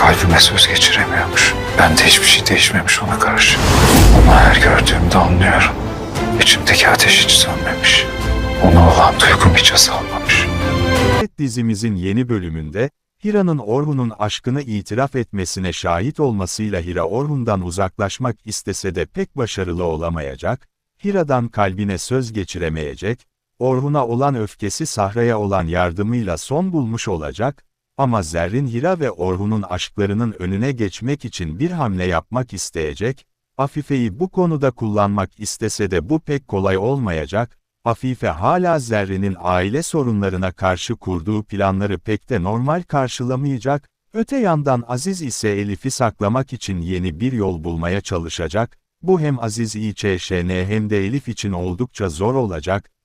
kalbime söz geçiremiyormuş. Ben de hiçbir şey değişmemiş ona karşı. Onu her gördüğümde anlıyorum. İçimdeki ateş hiç sönmemiş. Ona olan duygum hiç azalmamış. Dizimizin yeni bölümünde, Hira'nın Orhun'un aşkını itiraf etmesine şahit olmasıyla Hira Orhun'dan uzaklaşmak istese de pek başarılı olamayacak, Hira'dan kalbine söz geçiremeyecek, Orhun'a olan öfkesi Sahra'ya olan yardımıyla son bulmuş olacak, ama Zerrin Hira ve Orhun'un aşklarının önüne geçmek için bir hamle yapmak isteyecek, Afife'yi bu konuda kullanmak istese de bu pek kolay olmayacak, Afife hala Zerrin'in aile sorunlarına karşı kurduğu planları pek de normal karşılamayacak, öte yandan Aziz ise Elif'i saklamak için yeni bir yol bulmaya çalışacak, bu hem Aziz İÇŞN hem de Elif için oldukça zor olacak,